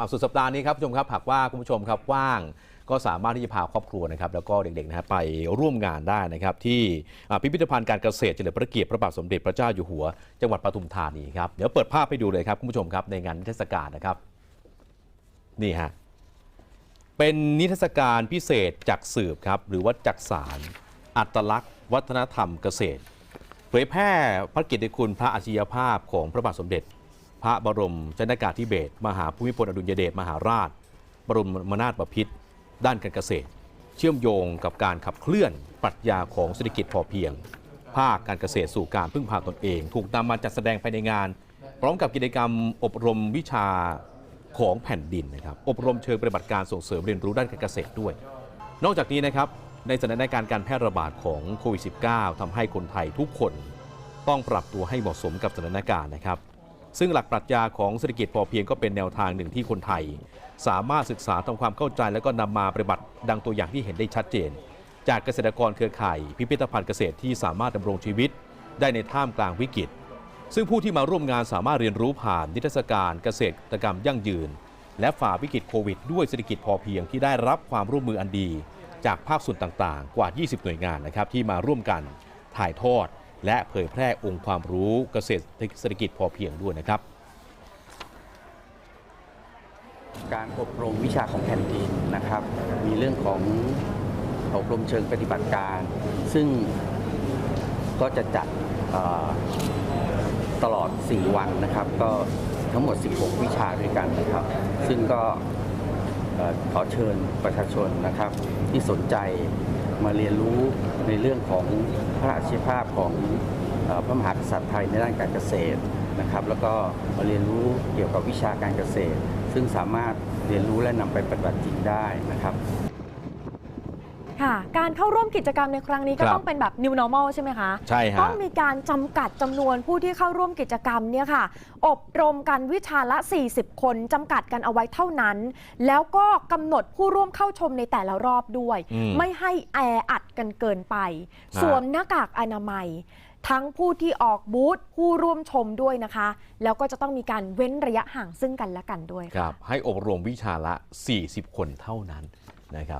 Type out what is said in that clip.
อะสุดสัปดาห์นี้ครับคุณผู้ชมครับหากว่าคุณผู้ชมครับว่างก็สามารถที่จะพาครอบครัวนะครับแล้วก็เด็กๆนะครับไปร่วมงานได้นะครับที่พิพิธภัณฑ์การเกษตรเฉลิมพระเกียรติพระบาทสมเด็จพระเจ้าอยู่หัว จังหวัดปทุมธานีครับเดี๋ยวเปิดภาพให้ดูเลยครับคุณผู้ชมครับในงานนิทรรศการนะครับนี่ฮะเป็นนิทรรศการพิเศษจากสืบครับหรือว่าจักสารอัตลักษณ์ วัฒนธรรมเกษตร เผยแพร่พระกียรติคุณพระอาชญาภาพของพระบาทสมเด็จ พระบรมชนากาธิเบศมหาภูมิพลอดุลยเดชมหาราช บรมมนาถบพิตรด้านการเกษตร เชื่อมโยงกับการขับเคลื่อนปรัชญาของเศรษฐกิจพอเพียง ภาคการเกษตรสู่การพึ่งพาตนเอง ถูกนำมาจัดแสดงภายในงาน พร้อมกับกิจกรรมอบรมวิชาของแผ่นดินนะครับอบรมเชิงปฏิบัติการส่งเสริมเรียนรู้ด้านการเกษตรด้วย นอกจากนี้นะครับในสถานการณ์การแพร่ระบาดของโควิด -19 ทำให้คนไทยทุกคน ต้องปรับตัวให้เหมาะสมกับสถานการณ์นะครับ ซึ่งหลักปรัชญาของเศรษฐกิจพอเพียงก็เป็นแนวทางหนึ่งที่คนไทย สามารถศึกษาทำความเข้าใจและก็นำมาปฏิบัติดังตัวอย่างที่เห็นได้ชัดเจน จากเกษตรกรเครือข่าย พิพิธภัณฑ์เกษตรที่สามารถดำรงชีวิต ได้ในท่ามกลางวิกฤต ซึ่งผู้ที่มาร่วมงานสามารถเรียนรู้ผ่านนิทรรศการเกษตรกรรมยั่งยืน และฝ่าวิกฤตโควิดด้วยเศรษฐกิจพอเพียงที่ได้รับความร่วมมืออันดี จากภาคส่วนต่างๆ กว่า 20 หน่วยงานนะครับที่มาร่วมกันถ่ายทอด และเผยแพร่องค์ความรู้เกษตรเศรษฐกิจพอเพียงด้วยนะครับ การอบรมวิชาของแผ่นดินนะครับ มีเรื่องของอบรมเชิงปฏิบัติการ ซึ่งก็จะจัดตลอด 4 วันนะครับ ก็ทั้งหมด 16 วิชาด้วยกันนะครับ ซึ่งก็ขอเชิญประชาชนนะครับที่สนใจ มาเรียนรู้ในเรื่องของพระอาชีพภาพของอพระมหากษัตริย์ไทยในด้านการเกษตรนะครับ แล้วก็มาเรียนรู้เกี่ยวกับวิชาการเกษตร ซึ่งสามารถเรียนรู้และนำไปปฏิบัติจริงได้นะครับ ค่ะ การเข้าร่วมกิจกรรมในครั้งนี้ก็ครับต้องเป็นแบบ new normal ใช่ไหมคะใช่ฮะ ต้องมีการจำกัดจำนวนผู้ที่เข้าร่วมกิจกรรมเนี่ยค่ะ อบรมกันวิชาละ 40 คนจำกัดกันเอาไว้เท่านั้น แล้วก็กำหนดผู้ร่วมเข้าชมในแต่ละรอบด้วย อืม ไม่ให้แออัดกันเกินไปฮะสวมหน้ากากอนามัย ทั้งผู้ที่ออกบูธผู้ร่วมชมด้วยนะคะ แล้วก็จะต้องมีการเว้นระยะห่างซึ่งกันและกันด้วยคค่ะรับให้อบรมวิชาละ 40 คนเท่านั้นนะครับ